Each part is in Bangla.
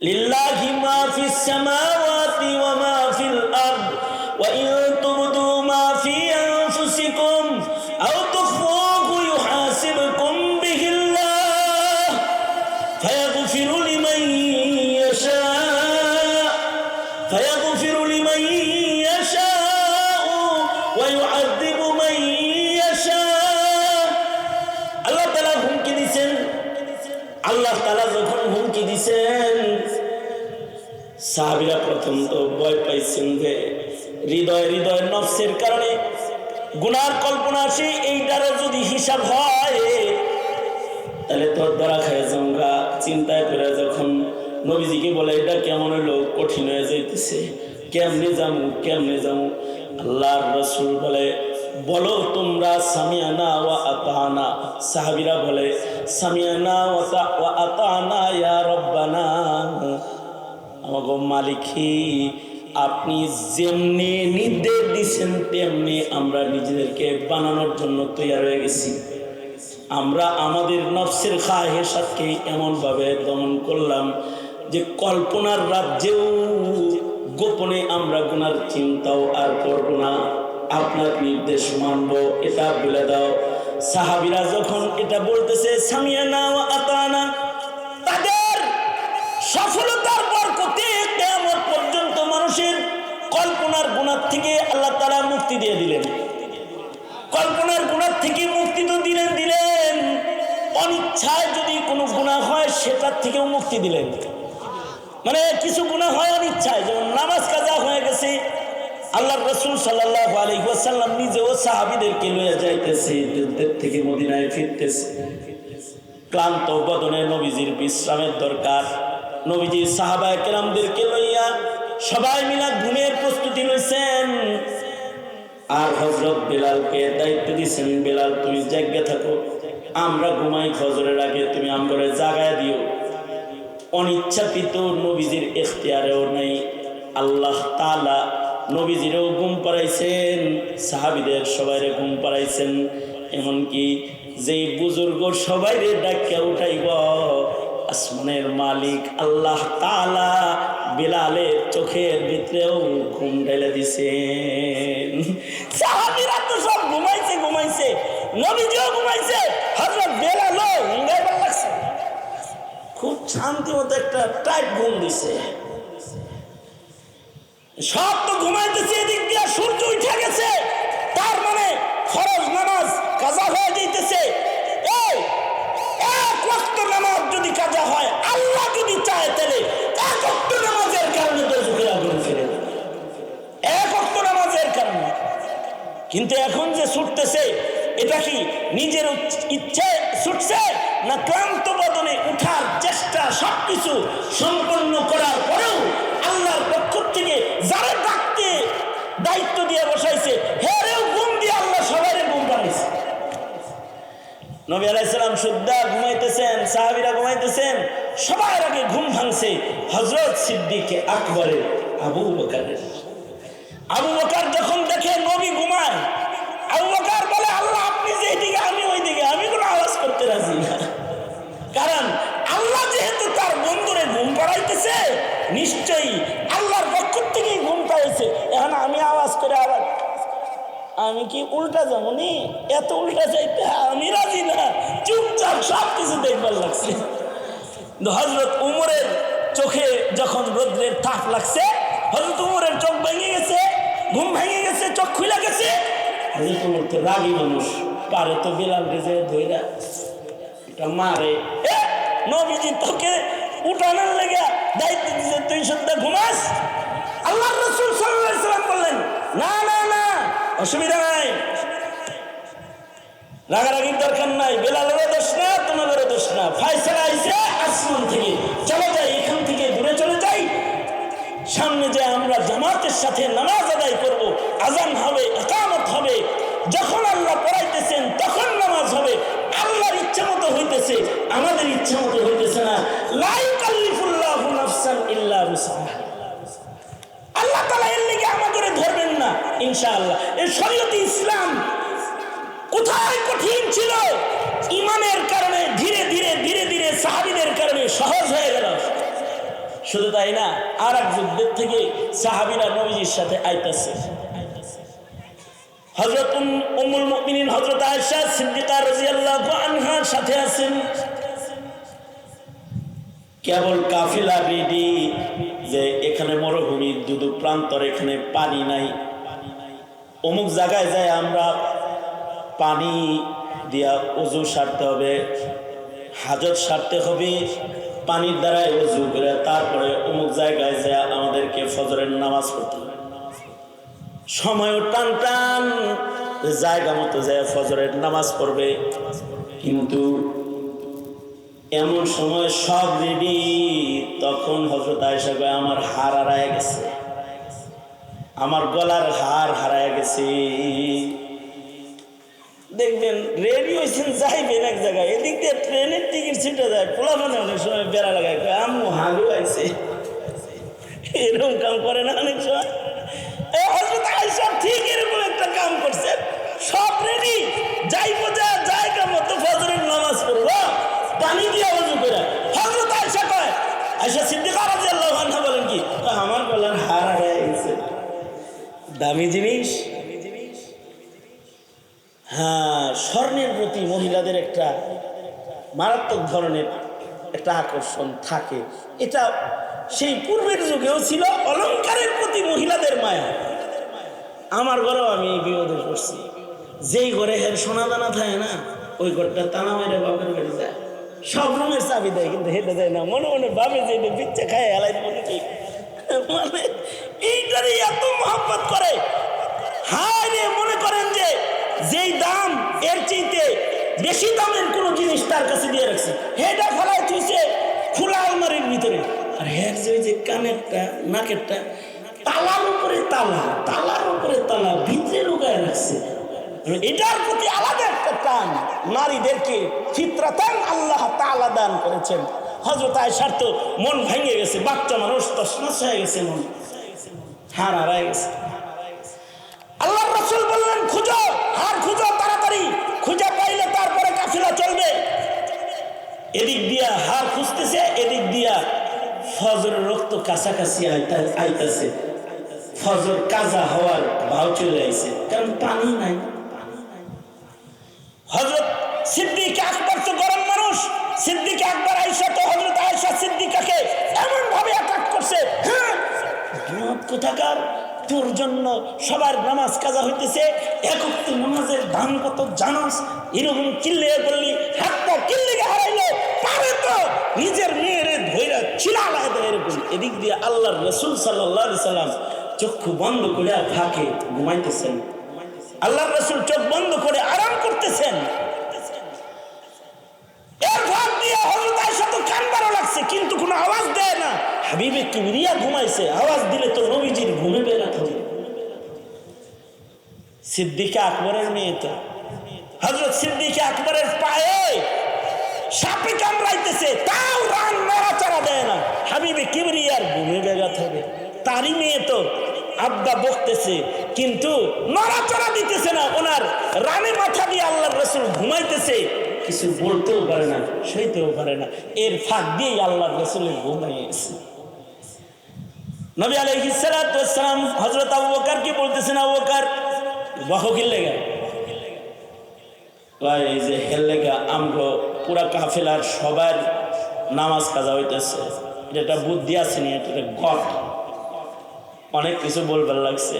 লিল্লাহি মা ফিস সামা প্রথম তো ভয় পাইছেন যে হৃদয় হৃদয় নফসের কারণে গুনার কল্পনা আসে, এইটারও যদি হিসাব হয়, তাহলে তোর ধরা খায় জঙ্গা চিন্তায় করে যখন নবীজিকে বলে, এটা কেমন হলো? কঠিন হয়ে যাইতেছে। কেমনে যামু? কেমনে যামু? আল্লাহর রসুল বলে, বলো তোমরা সামিয়ানা ওয়া আতানা। সাহাবিরা বলে, সামিয়ানা ওয়া আতানা ইয়া রব্বানা। আমাগো মালিকি, আপনি যেমনি নির্দেশ দিচ্ছেন তেমনি আমরা নিজেদেরকে বানানোর জন্য তৈরি হয়ে গেছি। আমরা আমাদের নফসের খাহেসাতকে এমনভাবে দমন করলাম যে কল্পনার রাজ্যেও গোপনে আমরা গুনার চিন্তাও আর করব না। আপনার নির্দেশ মানব, এটা বলে দাও। সাহাবিরা যখন এটা বলতেছে, সামিয়ানা ও আতানা, তাদের সফলতার থেকে আল্লাহ তারা মুক্তি দিয়ে দিলেন। কল্পনার গুণার থেকে মুক্তি তো দিলেন দিলেন। অনিচ্ছায় যদি কোনো গুণা হয়, সেটার থেকেও মুক্তি দিলেন। মানে কিছু গুণা হয় অনিচ্ছায়, যেমন নামাজ কাজা হয়ে গেছে। আল্লাহ রসুল সাল্লাহ আলী ওয়াসাল্লাম নিজেও সাহাবিদেরকে লইয়া যাইতেছে, যুদ্ধের থেকে মদিনায় ফিরতেছে। ক্লান্ত বদনে নবীজির বিশ্রামের দরকার। নবীজি সাহাবা কেরামদেরকে লইয়া সবাই মিলা ঘুমের প্রস্তুতি লইছেন আর হজরত বেলালকে দায়িত্ব দিছেন বেলাল, তুমি জায়গা থাকো। আমরা ঘুমাই ফজরের আগে, তুমি আমগরে জাগায় দিও। অনিচ্ছাকৃত নবীজির এখতিয়ারেও নেই। আল্লাহ তালা নবীজিরও ঘুম পাড়াইছেন, সাহাবিদের সবাইরে ঘুম পাড়াইছেন। এমনকি যেই বুজুর্গ সবাইরে ডাকিয়া উঠাইব আসমানের মালিক আল্লাহ তালা বেলালের চোখের ভিতরেও ঘুম ঢেলে দিছেন। সাহাবিরা তো সব ঘুমাইছে ঘুমাইছে। নবীজিও ঘুমাইছে। হজরত বেলালও ঘুমাইবার লাগছে। খুব শান্তি মতো একটা টাইট ঘুম দিছে। সব তো ঘুমাইতেছে, এদিক দিয়ে সূর্য উঠে গেছে। তার মানে ফরজ নামাজ কাজা হয়ে যাইতেছে এই এক ওয়াক্ত নামাজ যদি কাজা হয় আল্লাহ যদি চায় তাহলে এক ওয়াক্ত নামাজের কারণে দোজখের আগুন ফিরে দেবে। এক ওয়াক্ত নামাজের কারণে কিন্তু এখন যে ছুটতেছে, এটা কি নিজের ইচ্ছে ছুটছে না ক্লান্ত বদনে উঠার চেষ্টা সবকিছু সম্পন্ন করার পরেও আল্লাহর পক্ষ থেকে যারা ডাকতে দায়িত্ব দিয়ে বসাইছে হেরেও গুম দিয়ে আল্লাহ সবাই গুম বানিয়েছে। নবী আলাইসালাম সুদ্দা ঘুমাইতেছেন, সাহাবিরা ঘুমাইতেছেন, সবার আগে ঘুম ভাঙছে হজরত সিদ্দিকে আকবরের আবু বকারের। আবু বকার যখন দেখে নবী ঘুমায়, আবু বকার বলে, আল্লাহ, আপনি যে দিকে আমি ওই দিকে আমি কোনো আওয়াজ করতে রাজি না। কারণ আল্লাহ যেহেতু তার বন্ধুরে ঘুম পাড়াইতেছে, নিশ্চয়ই আল্লাহর পক্ষ থেকেই ঘুম পাইছে এখন আমি আওয়াজ করে আবার, আমি কি উল্টা যাব নি? এত উল্টা চাইতে আমি রাজি না। চুপচাপ সব কিছু দেখবার লাগছে। হজরত উমরের চোখে যখন রোদ্রের তাপ লাগছে হজরত উমরের চোখ ভেঙে গেছে। ঘুম ভেঙে গেছে, চোখ খুলে গেছে। তো রাগী মানুষ পারে তো বেলাল গেছে ধইরা, এটা মারে। নবীজি তোকে উঠানোর লেগে দায়িত্ব দিচ্ছে তুই সত্যি ঘুমাস। আল্লাহ রসুল সাল্লাম বললেন, না না না, অসুবিধা নাই। রাগারাগির দরকার নাই, বেলালেরও দোষ না, তোমাদেরও দোষ না। ফাইসলা আইসে আসমান থেকে, চলো যাই এখান থেকে। সামনে যে আমরা জামাতের সাথে নামাজ আদায় করব আজান হবে একামত হবে, যখন আল্লাহ পড়াইতেছেন তখন নামাজ হবে। আল্লাহর ইচ্ছা মতো হইতেছে, আমাদের ইচ্ছা মতো হইতেছে না। লাইকাল্লিফুল্লাহু নাফসান ইল্লা বিসআহা আল্লাহ তালা এর লেগে আমাদের ধরবেন না, ইনশাআল্লাহ। এই শরীয়তে ইসলাম কোথায় কঠিন ছিল? ইমানের কারণে ধীরে ধীরে ধীরে ধীরে সাহাবিদের কারণে সহজ হয়ে গেল। শুধু তাই না আর এক যুদ্ধের থেকে সাহাবিরা নবীজির সাথে আইতাছে। হজরত আনহার সাথে কেবল যে এখানে প্রান্তর, এখানে পানি নাই। অমুক জায়গায় যায় আমরা পানি দিয়া অজু সারতে হবে, হাজত সারতে হবে। পানির দ্বারাই অজু করে তারপরে অমুক জায়গায় যায় আমাদেরকে ফজরের নামাজ পড়তে সময়ও টান টান জায়গা মতো যায় ফজরের নামাজ পড়বে। কিন্তু এমন সময় সব রেডি, তখন হজরত আয়সা আমার হার হারায় গেছে। আমার গলার হার হারায় গেছে। দেখবেন রেডি হয়েছেন যাইবেন এক জায়গায়, এদিক দিয়ে ট্রেনের টিকিট ছিটে যায় পোলা মানে অনেক সময় বেড়া লাগায় আম্মু, হাগু আইছে। এরকম কাম করে না অনেক সময়। হজরত ঠিক এরকম একটা কাম করছে। সব রেডি, যাইবো যা, জায়গা মতো ফজরের নামাজ পড়ব। পানি দিয়ে অজু করে। হজরত আয়সা কয় আয়সা সিদ্দিকা রাদিয়াল্লাহু আনহা বলেন কি আমার বলেন হার হারায় গেছে। দামি জিনিস। স্বর্ণের প্রতি মহিলাদের একটা মারাত্মক ধরনের একটা আকর্ষণ থাকে। এটা সেই পূর্বের যুগেও ছিল অলংকারের প্রতি মহিলাদের মায়া। আমার ঘরেও আমি এই বিপদে পড়ছি। যেই ঘরে হের সোনা দানা থাকে না, ওই ঘরটা টানা মেরে বাপের বাড়ি যায়। সব রুমের চাবি দেয়, কিন্তু হেঁটে দেয় না। মনে মনে ভাবে যে বিচ্ছে খায় এলাই মনে কি মানে এইটারই এত মহব্বত করে। হায় রে, মনে করেন যে যেই দাম এর চাইতে বেশি দামের কোনো জিনিস তার কাছে দিয়ে রাখছে। হেটা ফেলায় তুইছে খোলা আলমারির ভিতরে। আর হের যে যে কানেরটা, নাকেরটা, তালার উপরে তালা, তালার উপরে তালা, ভিতরে লুকায় রাখছে। এটার প্রতি আলাদা একটা টান, নারীদেরকে ফিতরাতান আল্লাহ তাআলা দান করেছেন। হজরত আয়সার তো মন ভেঙে গেছে, বাচ্চা মানুষ তসমস হয়ে গেছে মন। হার হারায় গেছে। আল্লাহ রসুল বললেন, খুঁজো হার খুঁজো তাড়াতাড়ি। খুঁজে পাইলে তারপরে কাফিলা চলবে। এদিক দিয়া হার খুঁজতেছে, এদিক দিয়া ফজরের রক্ত কাছাকাছি আইতা- আইতাছে। ফজর কাজা হওয়ার ভাও চলে আইছে, কারণ পানি নাই। হজরত সিদ্দিক আকবর তো গরম মানুষ। সিদ্দিক আকবর আইসা তো হজরত আয়সা সিদ্দিকাকে এমন ভাবে অ্যাটাক করছে। হ্যাঁ কোথাকার? তোর জন্য সবার নামাজ কাজা হইতেছে। একক তো নামাজের দাম কত জানাস? এরকম চিল্লে বললি হাত পা কিল্লিকে হারাইলো পারে তো। নিজের মেয়েরে ধৈরা চিলা লাগাতে এরকম। এদিক দিয়ে আল্লাহর রসুল সাল্লাহ সাল্লাম চক্ষু বন্ধ করে ফাঁকে ঘুমাইতেছেন। আল্লাহ রসুল চোখ বন্ধ করে আরাম করতেছেন। এর ভাগ দিয়ে হজরত আয়সা তো কানবারও লাগছে, কিন্তু কোনো আওয়াজ দেয় না। হাবিবে কিবরিয়া ঘুমাইছে, আওয়াজ দিলে তো নবীজির ঘুমে হবে। সিদ্দিকা আকবরের মেয়ে তো। হজরত সিদ্দিকা আকবরের পায়ে সাপে কামড়াইতেছে, তাও রান নড়াচড়া দেয় না। হাবিবে কিবরিয়ার ঘুমে বেগাত হবে। তারই মেয়ে তো আব্বা বকতেছে, কিন্তু নড়াচড়া দিতেছে না। ওনার রানে মাথা দিয়ে আল্লাহ রসুল ঘুমাইতেছে। কিছু বলতেও পারে না, সইতেও পারে না। এর ফাঁক দিয়েই আল্লাহ রসুলের ঘুমাইয়েছে নবী আলহিসাম হজরত আবু বকার কি বলতেছেন, আবু বকার বহকিল লেগা? কয়, এই যে হেললেগা আমগো পুরা কাফেলার সবার নামাজ কাজা হইতেছে। এটা একটা বুদ্ধি আছে নি, এটা গট অনেক কিছু বলবার লাগছে।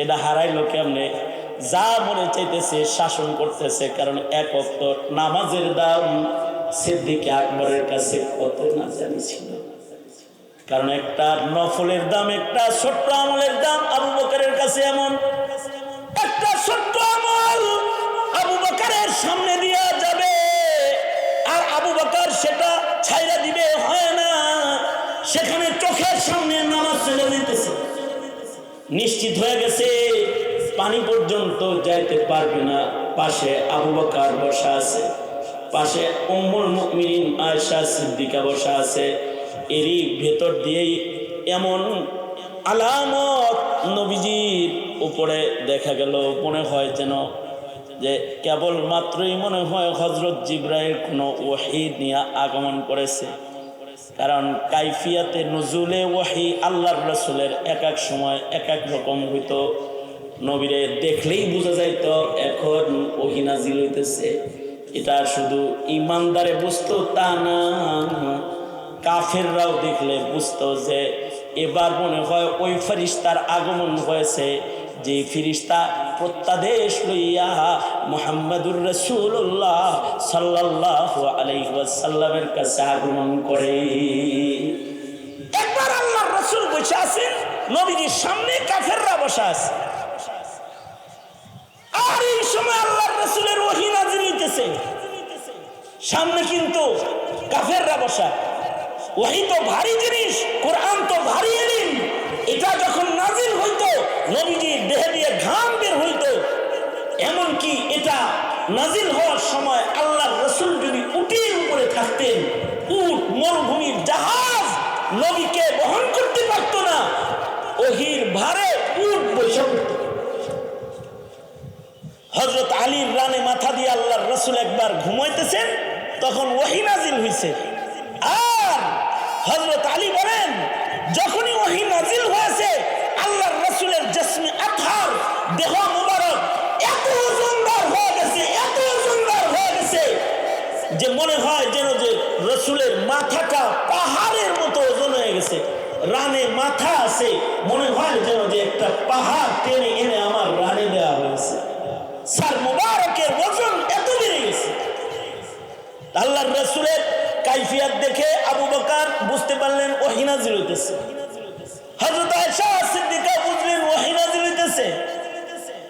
এটা হারাইলো কেমনে? যা মনে চাইতেছে, শাসন করতেছে, কারণ এক অক্ত নামাজের দাম সিদ্দিকে আকবরের কাছে কত না জানি ছিল। কারণ একটা নফলের দাম, একটা ছোট্ট আমলের দাম আবু বকারের কাছে এমন। একটা ছোট্ট আমল আবু বকারের সামনে দিয়া যাবে। আর আবু বকার সেটা ছাইরা দিবে, হয় না। সেখানে চোখের সামনে নামাজ চলে যেতেছে নিশ্চিত হয়ে গেছে, পানি পর্যন্ত যাইতে পারবে না। পাশে আবু বকার বসা আছে, পাশে উম্মুল মুমিনিন আয়েশা সিদ্দিকা বসা আছে। এরই ভেতর দিয়েই এমন আলামত নবীজির উপরে দেখা গেল। মনে হয় যেন যে কেবল মাত্রই মনে হয় হজরত জিব্রাইল কোনো ওয়াহিদ নিয়ে আগমন করেছে। কারণ কাইফিয়াতে নজুলে ওয়াহি আল্লাহর রসুলের এক এক সময় এক এক রকম হইত। নবীরে দেখলেই বোঝা যাইতো, এখন ওহি নাজিল হইতেছে। এটা শুধু ইমানদারে বুঝতো তা না। কাফেররাও দেখলে বুঝতো যে এবার মনে হয় ওই ফেরিস্তার আগমন হয়েছে। যে ফিরিস্তা প্রত্যাদেশ লইয়া মোহাম্মদুর রসুল্লাহ সাল্লাহ আলাইসাল্লামের কাছে আগমন করে। একবার আল্লাহর রসুল বসে আছেন, নবীজির সামনে কাফেররা বসে আছে। আর এই সময় আল্লাহর রসুলের ওহি নাজিল হইতেছে। সামনে কিন্তু কাফেররা বসা ওহি তো ভারী জিনিস, কোরআন তো ভারী এলিম এটা যখন নাজিল হইতো, নবীজির দেহে দিয়ে ঘাম বের হইতো, এমনকি এটা নাজিল হওয়ার সময় আল্লাহর রসুল যদি উটির উপরে থাকতেন, উট, মরুভূমির জাহাজ নবীকে বহন করতে পারত না ওহির ভারে উট বৈশাখ হজরত আলীর রানে মাথা দিয়ে আল্লাহর রসুল একবার ঘুমাইতেছেন, তখন ওহি নাজিল হয়েছে হজরত আলী বলেন, যখনই ওহি নাজিল হয়েছে, আল্লাহর রসুলের জসমি আথার দেহ মুবারক এত সুন্দর হয়ে গেছে, এত সুন্দর হয়ে গেছে যে মনে হয় যেন যে রসুলের মাথাটা পাহাড়ের মতো ওজন হয়ে গেছে। রানে মাথা আছে, মনে হয় যেন যে একটা পাহাড় টেনে এনে আমার রানে দেওয়া হয়েছে স্যার মুবারকের ওজন এত বেড়ে গেছে আল্লাহর রসুলের কাইফিয়াত দেখে বকার বুঝতে পারলেন ওহিনাজিল হইতেছে। হজরত আয়সা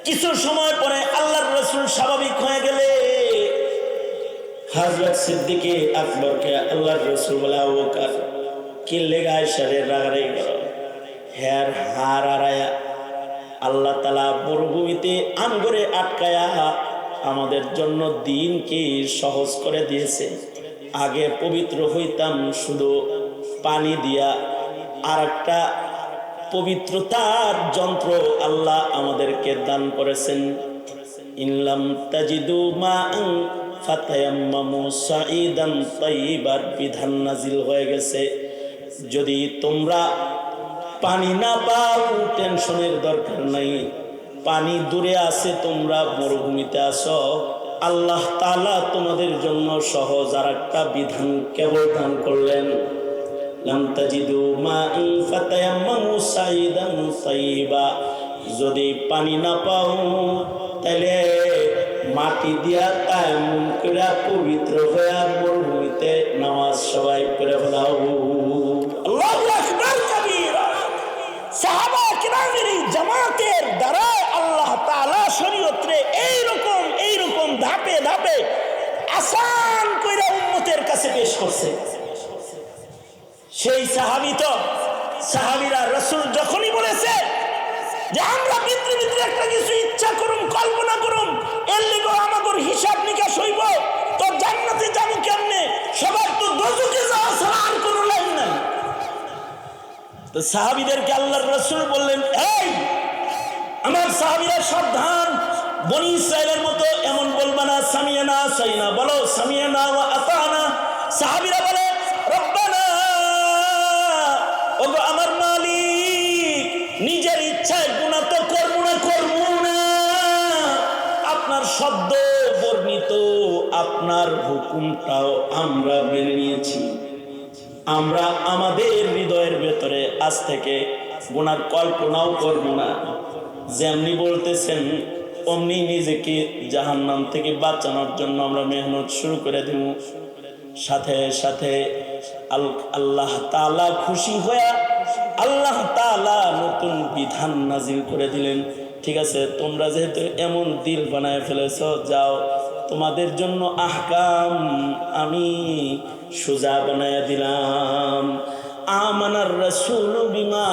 কিছু সময় পরে আল্লাহর রসুল স্বাভাবিক হয়ে গেলে হজরত সিদ্দিকে আকবরকে আল্লাহর রসুল বলে, আবু বকার, কি লেগে আয়সারে রাগারাই করো? হ্যার হার আড়ায়া, আল্লাহ তালা মরুভূমিতে আমগরে আটকায়া আমাদের জন্য দিনকে সহজ করে দিয়েছে। আগে পবিত্র হইতাম শুধু পানি দিয়া। আর একটা পবিত্রতার যন্ত্র আল্লাহ আমাদেরকে দান করেছেন। ইনলাম তাজিদু মা ফাতায়াম্মামু সাঈদান তাইয়িবার। বিধান নাজিল হয়ে গেছে। যদি তোমরা পানি না পাও, টেনশনের দরকার নাই। পানি দূরে আছে, তোমরা মরুভূমিতে আসো আল্লাহ তালা তোমাদের জন্য সহজ আর একটা বিধান কেবল দান করলেন। যদি পানি না পাও, তাহলে মাটি দিয়া তায়াম্মুম করে পবিত্র হয়ে মরুভূমিতে নামাজ সবাই করে ফেলাও। সাহাবা জামাতের দ্বারা আল্লাহ এইরকম এইরকম ধাপে আসান কইরা উম্মতের কাছে পেশ করছে। সেই সাহাবি তো, সাহাবিরা রসুল যখনই বলেছে যে আমরা ভিতরে ভিতরে একটা কিছু ইচ্ছা করুন কল্পনা করুন এর লিগে আমাদের হিসাব নিকাশ হইব, তো জান্নাতে যাব কেমনে? সবার তো দোজকে যাওয়া ছাড়া কোনো লাইন নাই। তো সাহাবিদেরকে আল্লাহর রসুল বললেন, এই, আমার সাহাবিরা সাবধান বনি ইসরায়েলের মতো এমন বলবা না সামিয়া না সাইনা, বলো সামিয়া না ও আতানা। সাহাবিরা বলে, রব্বানা আমার মালিক, নিজের ইচ্ছায় গুণা তো করব করব না। আপনার শব্দ বর্ণিত, আপনার হুকুমটাও আমরা মেনে নিয়েছি। আমরা আমাদের হৃদয়ের ভেতরে আজ থেকে গুনার কল্পনাও করব না। যেমনি বলতেছেন অমনি নিজেকে জাহান নাম থেকে বাঁচানোর জন্য আমরা মেহনত শুরু করে দিব। সাথে সাথে আল্লাহ তালা খুশি হয়ে আল্লাহ তালা নতুন বিধান নাজিল করে দিলেন। ঠিক আছে, তোমরা যেহেতু এমন দিল বানায় ফেলেছ, যাও, তোমাদের জন্য আহকাম আমি সোজা বানায় দিলাম। আমানার রাসূল বিমা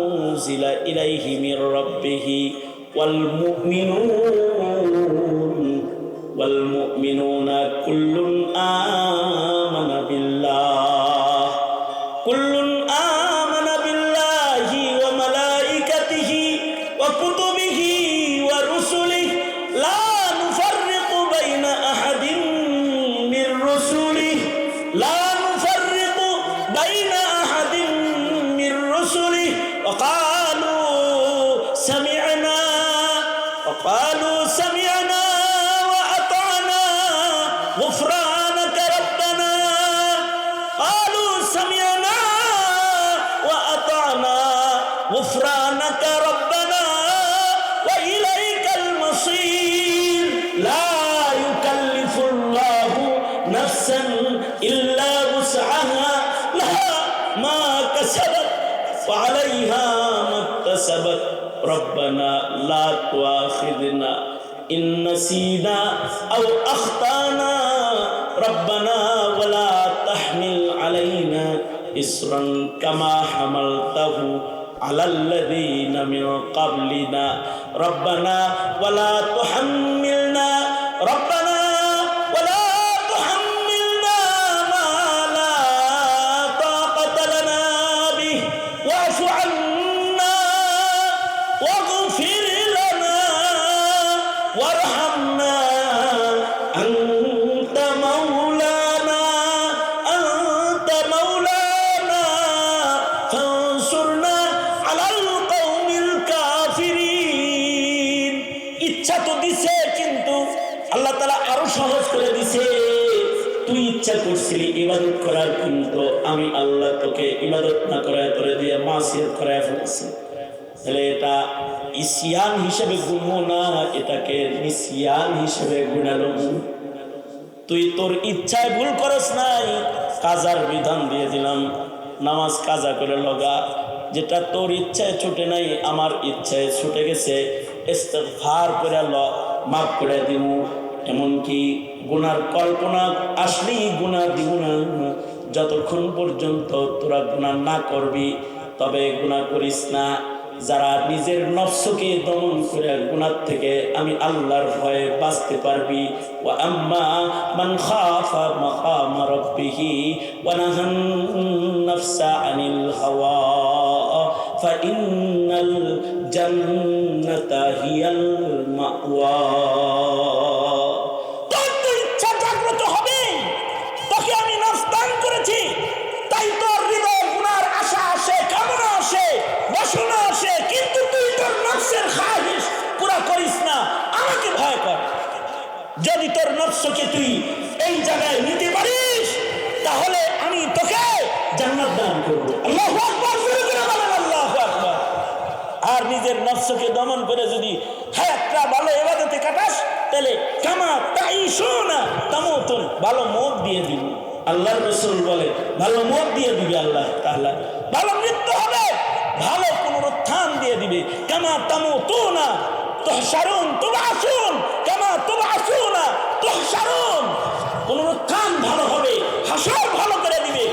উনজিলা ইলাইহি মির রাব্বিহি। والمؤمنون والمؤمنون كلهم ما كسبت وعليها ما اكتسبت. ربنا لا تؤاخذنا إن نسينا أو أخطأنا. ربنا ولا تحمل علينا إسرا كما حملته على الذين من قبلنا. ربنا ولا تحملنا. ربنا আমি আল্লাহ তোকে ইবাদত না করায় করে দিয়ে মাসিয়ত করায় ফেলেছি। তাহলে এটা ইসিয়ান হিসেবে গুনবো না, এটাকে নিসিয়ান হিসেবে গুণালো তুই তোর ইচ্ছায় ভুল করস নাই, কাজার বিধান দিয়ে দিলাম। নামাজ কাজা করে লগা, যেটা তোর ইচ্ছায় ছুটে নাই, আমার ইচ্ছায় ছুটে গেছে, ইস্তেগফার করে ল মাফ করে দিব এমনকি গুনার কল্পনা আসলেই গুণা দিব না। যতক্ষণ পর্যন্ত তোরা গুণা না করবি, তবে গুণা করিস না। যারা নিজের নফসকে দমন করে গুণার থেকে আমি আল্লাহর ভয়ে বাঁচতে পারবি। ও আম্মা মান আনিল হাওয়া হিয়াল তোর নফসকে তুই এই জায়গায় নিতে পারিস, তাহলে আমি তোকে জান্নাত দান আর নিজের দমন করে যদি হায়াতটা ভালো এবাদতে কাটাস, তাহলে কামা তাই শোনা তামতন, ভালো মত দিয়ে দিবি। রসুল বলে, ভালো মত দিয়ে দিবে আল্লাহ তাহলে ভালো মৃত্যু হবে, ভালো পুনরুত্থান দিয়ে দিবে। কামা তামো তো না তোহসারুন তুবা আসুন কামা তুবা আসুন সারণ অনুরোধ কান ভালো হবে হাসর ভালো করে দিবে।